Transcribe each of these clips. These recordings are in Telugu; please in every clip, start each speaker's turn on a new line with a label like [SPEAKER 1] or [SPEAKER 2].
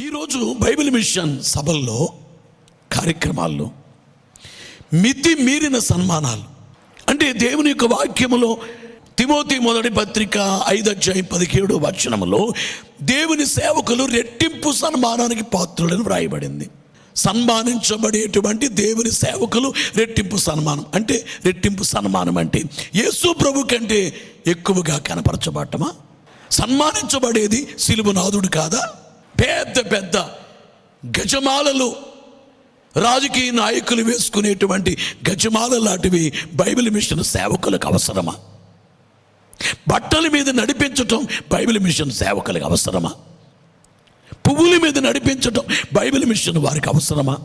[SPEAKER 1] ఈరోజు బైబిల్ మిషన్ సభల్లో కార్యక్రమాల్లో మితి మీరిన సన్మానాలు. అంటే దేవుని యొక్క వాక్యములో తిమోతి మొదటి పత్రిక ఐదు అధ్యాయం పదిహేడు వచనములో దేవుని సేవకులు రెట్టింపు సన్మానానికి పాత్రుడని వ్రాయబడింది. సన్మానించబడేటువంటి దేవుని సేవకులు రెట్టింపు సన్మానం. అంటే రెట్టింపు సన్మానం అంటే యేసు ప్రభు కంటే ఎక్కువగా కనపరచబడటమా? సన్మానించబడేది సిలువనాథుడు కాదా? పెద్ద పెద్ద గజమాలలు రాజకీయ నాయకులు వేసుకునేటువంటి గజమాల లాంటివి బైబిల్ మిషన్ సేవకులకు అవసరమా? బట్టల మీద నడిపించటం బైబిల్ మిషన్ సేవకులకు అవసరమా? పువ్వుల మీద నడిపించటం బైబిల్ మిషన్ వారికి అవసరమా?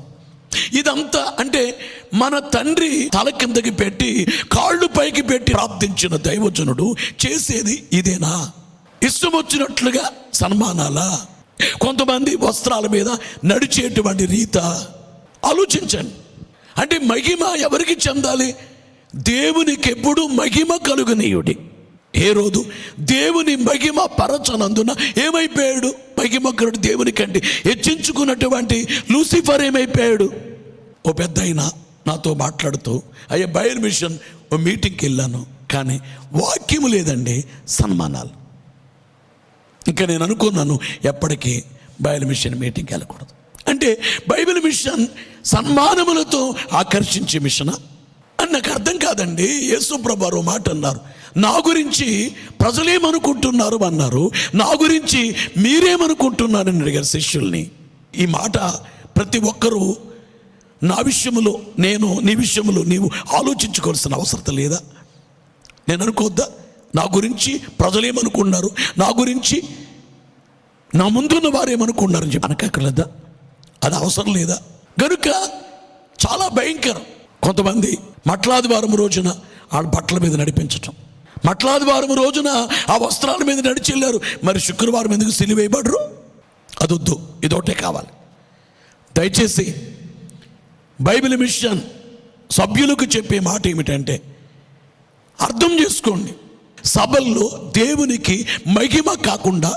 [SPEAKER 1] ఇదంతా అంటే మన తండ్రి తల కిందకి పెట్టి కాళ్ళు పైకి పెట్టి ప్రార్థించిన దైవజనుడు చేసేది ఇదేనా? ఇష్టం వచ్చినట్లుగా సన్మానాలా? కొంతమంది వస్త్రాల మీద నడిచేటువంటి రీత ఆలోచించండి. అంటే మహిమ ఎవరికి చెందాలి? దేవునికి ఎప్పుడు మహిమ కలుగునీయుడి. ఏ రోజు దేవుని మహిమ పరచనందున ఏమైపోయాడు? మహిమకరుడు దేవుని కంటే హెచ్చించుకున్నటువంటి లూసిఫర్ ఏమైపోయాడు? ఓ పెద్ద అయినా నాతో మాట్లాడుతూ అయ్యా బయర్ మిషన్ ఓ మీటింగ్కి వెళ్ళాను కానీ వాక్యము లేదండి సన్మానాలు. ఇంకా నేను అనుకున్నాను ఎప్పటికీ బైబిల్ మిషన్ మీటింగ్కి వెళ్ళకూడదు. అంటే బైబిల్ మిషన్ సన్మానములతో ఆకర్షించే మిషనా? అని నాకు అర్థం కాదండి. యేసు ప్రభారు మాట అన్నారు. నా గురించి ప్రజలేమనుకుంటున్నారు అన్నారు. నా గురించి మీరేమనుకుంటున్నారని అడిగారు శిష్యుల్ని. ఈ మాట ప్రతి ఒక్కరూ నా విషయములో నేను నీ విషయములో నీవు ఆలోచించుకోవాల్సిన అవసరం లేదా? నేను అనుకోద్దా నా గురించి ప్రజలేమనుకున్నారు నా గురించి నా ముందున్న వారు ఏమనుకున్నారని చెప్పి అనకక్కర్లేదా అది అవసరం లేదా? గనుక చాలా భయంకరం. కొంతమంది మట్లాదివారం రోజున ఆ బట్టల మీద నడిపించటం. మట్లాదివారం రోజున ఆ వస్త్రాల మీద నడిచి వెళ్ళారు. మరి శుక్రవారం ఎందుకు సిలివేయబడరు? అదొద్దు. ఇదొకటే కావాలి. దయచేసి బైబిల్ మిషన్ సభ్యులకు చెప్పే మాట ఏమిటంటే అర్థం చేసుకోండి. సభల్లో దేవునికి మహిమ కాకుండా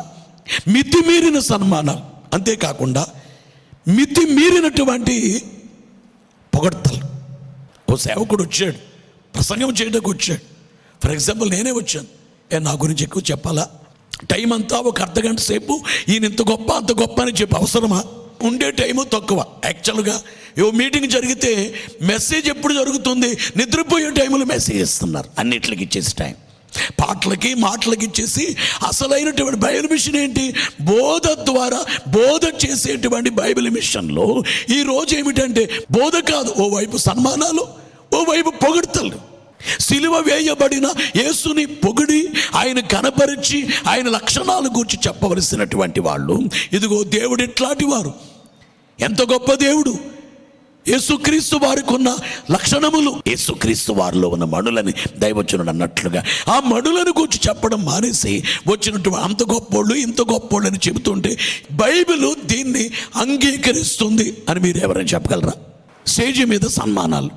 [SPEAKER 1] మితిమీరిన సన్మానం అంతేకాకుండా మితిమీరినటువంటి పొగడతలు పొగడ్తలు. ఓ సేవకుడు వచ్చాడు ప్రసంగం చేయడానికి వచ్చాడు. ఫర్ ఎగ్జాంపుల్ నేనే వచ్చాను. ఏ నా గురించి ఎక్కువ చెప్పాలా? టైం అంతా ఒక అర్ధ గంట సేపు ఈయన ఇంత గొప్ప అంత గొప్ప అని చెప్పి అవసరమా? ఉండే టైము తక్కువ. యాక్చువల్గా ఓ మీటింగ్ జరిగితే మెసేజ్ ఎప్పుడు జరుగుతుంది? నిద్రపోయే టైంలో మెసేజ్ ఇస్తున్నారు. అన్నిట్లకి ఇచ్చేసి టైం పాటలకి మాటలకి ఇచ్చేసి అసలైనటువంటి బైబిల్ మిషన్ ఏంటి? బోధ ద్వారా బోధ చేసేటువంటి బైబిల్ మిషన్లో ఈ రోజు ఏమిటంటే బోధ కాదు ఓవైపు సన్మానాలు ఓవైపు పొగడతలు. సిలువ వేయబడిన యేసుని పొగిడి ఆయన కనపరిచి ఆయన లక్షణాల గురించి చెప్పవలసినటువంటి వాళ్ళు. ఇదిగో దేవుడు ఇట్లాంటి వారు ఎంత గొప్ప దేవుడు. యేసుక్రీస్తు వారికి ఉన్న లక్షణములు. యేసుక్రీస్తు వారిలో ఉన్న మణులని దైవచనుడు అన్నట్లుగా ఆ మణులను గురించి చెప్పడం మానేసి వచ్చినటువంటి అంత గొప్పోళ్ళు ఇంత గొప్పోళ్ళు అని చెబుతుంటే బైబిల్ దీన్ని అంగీకరిస్తుంది అని మీరు ఎవరైనా చెప్పగలరా? స్టేజ్ మీద సన్మానాలు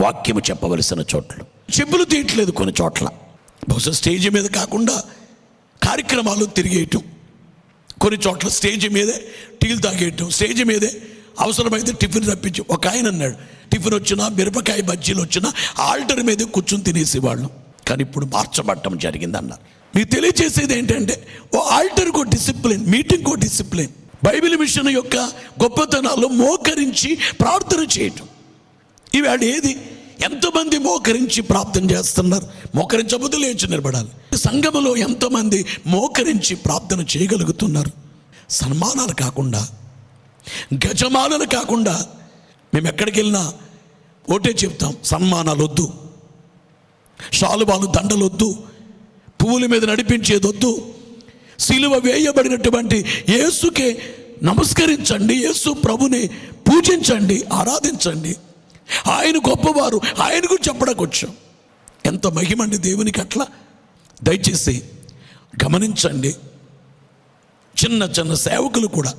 [SPEAKER 1] వాక్యము చెప్పవలసిన చోట్ల. చెప్పులు తీయట్లేదు కొన్ని చోట్ల. బహుశా స్టేజ్ మీద కాకుండా కార్యక్రమాలు తిరిగేయటం. కొన్ని చోట్ల స్టేజ్ మీదే టీలు తాగేయటం స్టేజ్ మీదే అవసరమైతే టిఫిన్ రప్పించి. ఒక ఆయన అన్నాడు టిఫిన్ వచ్చినా మిరపకాయ బజ్జీలు వచ్చినా ఆల్టర్ మీద కూర్చొని తినేసేవాళ్ళు కానీ ఇప్పుడు మార్చబడటం జరిగిందన్నారు. మీకు తెలియజేసేది ఏంటంటే ఓ ఆల్టర్కో డిసిప్లిన్ మీటింగ్కో డిసిప్లిన్. బైబిల్ మిషన్ యొక్క గొప్పతనాలు మోకరించి ప్రార్థన చేయటం. ఇవాడు ఏది? ఎంతమంది మోకరించి ప్రార్థన చేస్తున్నారు? మోకరించబోదు లేచి నిలబడాలి. సంఘములో ఎంతమంది మోకరించి ప్రార్థన చేయగలుగుతున్నారు? సన్మానాలు కాకుండా గజమానాలు కాకుండా మేము ఎక్కడికి వెళ్ళినా ఒకటే చెప్తాం సన్మానాలు వద్దు శాలువాలు దండలు వద్దు పువ్వుల మీద నడిపించేది వద్దు సిలువ వేయబడినటువంటి యేసుకే నమస్కరించండి యేసు ప్రభుని పూజించండి ఆరాధించండి. ఆయన గొప్పవారు ఆయన గురించి చెప్పడానికి వచ్చాం ఎంత మహిమండి దేవునికి అట్లా. దయచేసి గమనించండి. చిన్న చిన్న సేవకులు కూడా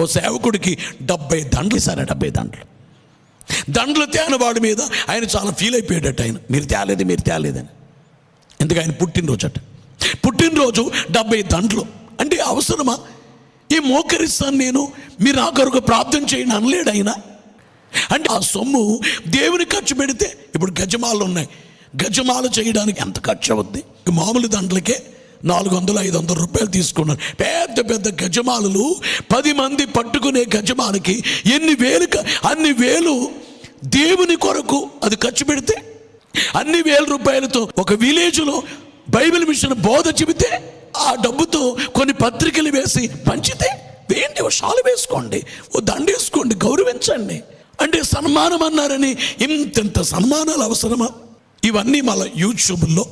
[SPEAKER 1] ఓ సేవకుడికి డెబ్బై దండలు సరే డెబ్బై దండలు. దండలు తేనవాడి మీద ఆయన చాలా ఫీల్ అయిపోయాడట ఆయన. మీరు తేలేదు మీరు తేలేదని. ఎందుకు ఆయన పుట్టినరోజు అట పుట్టినరోజు డెబ్బై దండలు. అంటే అవసరమా? ఈ మోకరిస్తాను నేను మీరు నా కొరకు ప్రార్థన చేయండి అనలేడు ఆయన. అంటే ఆ సొమ్ము దేవుని ఖర్చు పెడితే ఇప్పుడు గజమాలు ఉన్నాయి. గజమాలు చేయడానికి ఎంత ఖర్చు అవుద్ది? మామూలు దండలకే నాలుగు వందలు ఐదు వందల రూపాయలు తీసుకున్నారు. పెద్ద పెద్ద గజమాలలు పది మంది పట్టుకునే గజమాలకి ఎన్ని వేలు అన్ని వేలు దేవుని కొరకు అది ఖర్చు పెడితే అన్ని వేల రూపాయలతో ఒక విలేజ్లో బైబిల్ మిషన్ బోధ చెబితే ఆ డబ్బుతో కొన్ని పత్రికలు వేసి పంచితే ఏంటి ఓ షాలు వేసుకోండి ఓ దండ వేసుకోండి గౌరవించండి. అంటే సన్మానం అన్నారని ఇంతెంత సన్మానాలు అవసరమా? ఇవన్నీ మళ్ళీ యూట్యూబ్లో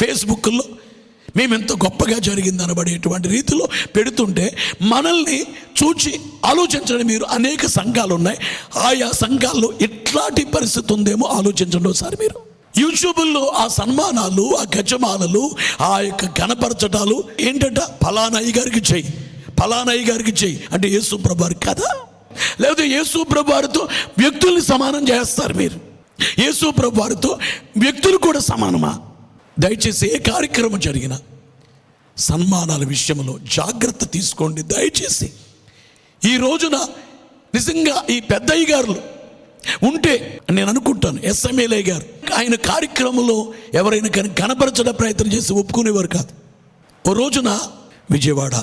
[SPEAKER 1] ఫేస్బుక్లో మేము ఎంత గొప్పగా జరిగింది అనబడేటువంటి రీతిలో పెడుతుంటే మనల్ని చూచి ఆలోచించండి మీరు. అనేక సంఘాలు ఉన్నాయి ఆయా సంఘాల్లో ఎట్లాంటి పరిస్థితి ఉందేమో ఆలోచించండి ఒకసారి మీరు. యూట్యూబుల్లో ఆ సన్మానాలు ఆ గజమాలలు ఆ యొక్క గణపరచటాలు ఏంటంట? ఫలానాయి గారికి చెయ్యి. ఫలానాయి గారికి చెయ్యి. అంటే యేసు ప్రభారు కదా? లేకపోతే యేసు ప్రభారితో వ్యక్తుల్ని సమానం చేస్తారు మీరు. యేసు ప్రభారితో వ్యక్తులు కూడా సమానమా? దయచేసి ఏ కార్యక్రమం జరిగినా సన్మానాల విషయంలో జాగ్రత్త తీసుకోండి. దయచేసి ఈ రోజున నిజంగా ఈ పెద్దయ్య గారు ఉంటే నేను అనుకుంటాను ఎస్ఎంఏలే గారు. ఆయన కార్యక్రమంలో ఎవరైనా కానీ కనపరచడం ప్రయత్నం చేసి ఒప్పుకునేవారు కాదు. ఓ రోజున విజయవాడ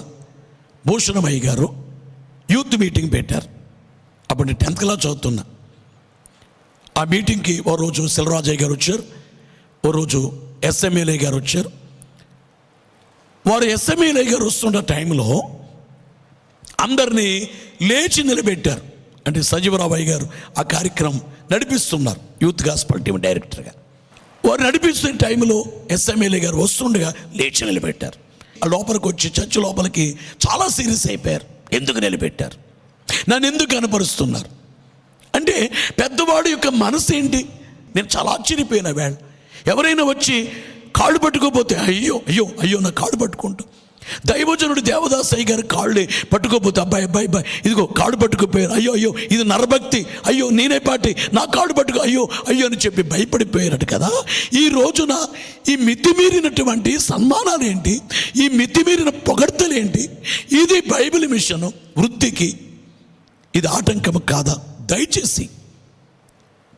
[SPEAKER 1] భూషణమయ్య గారు యూత్ మీటింగ్ పెట్టారు. అప్పుడు నేను టెన్త్ క్లాస్ చదువుతున్నా. ఆ మీటింగ్కి ఓ రోజు సెల్వరాజయ్య గారు వచ్చారు. ఓ రోజు ఎస్ఎంఎల్ఏ గారు వచ్చారు. వారు ఎస్ఎంఎల్ఏ గారు వస్తున్న టైంలో అందరినీ లేచి నిలబెట్టారు. అంటే సజీవరామయ్య గారు ఆ కార్యక్రమం నడిపిస్తున్నారు యూత్ గాస్పల్ టీం డైరెక్టర్గా వారు నడిపిస్తున్న టైంలో ఎస్ఎంఎల్ఏ గారు వస్తుండగా లేచి నిలబెట్టారు. ఆ లోపలికి వచ్చి చర్చ్ లోపలికి చాలా సీరియస్ అయిపోయారు. ఎందుకు నిలబెట్టారు? నన్ను ఎందుకు కనపరుస్తున్నారు? అంటే పెద్దవాడు యొక్క మనసు ఏంటి? నేను చాలా ఆశ్చర్యపోయిన వేళ. ఎవరైనా వచ్చి కాళ్ళు పట్టుకోపోతే అయ్యో అయ్యో అయ్యో నా కాళ్ళు పట్టుకుంటూ. దైవజనుడు దేవదాసయ్య గారి కాళ్ళు పట్టుకోపోతే అబ్బాయి అబ్బాయి అబ్బాయి ఇదిగో కాళ్ళు పట్టుకుపోయారు. అయ్యో అయ్యో ఇది నరభక్తి. అయ్యో నేనే పాటి నా కాళ్ళు పట్టుకో అయ్యో అయ్యో అని చెప్పి భయపడిపోయారట కదా. ఈ రోజున ఈ మితిమీరినటువంటి సన్మానాలు ఏంటి ఈ మితిమీరిన పొగడ్తలు ఏంటి ఇది బైబిల్ మిషన్ వృత్తికి. ఇది ఆటంకం కాదా? దయచేసి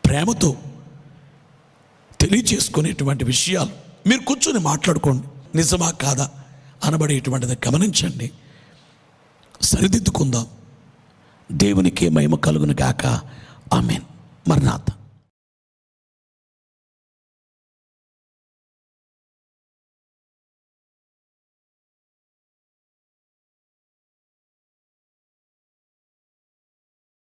[SPEAKER 1] ప్రేమతో తెలియచేసుకునేటువంటి విషయాలు. మీరు కూర్చొని మాట్లాడుకోండి. నిజమా కాదా? అనబడేటువంటిది గమనించండి. సరిదిద్దుకుందాం. దేవునికి మహిమ కలుగును గాక. ఆమెన్. మర్నాథ్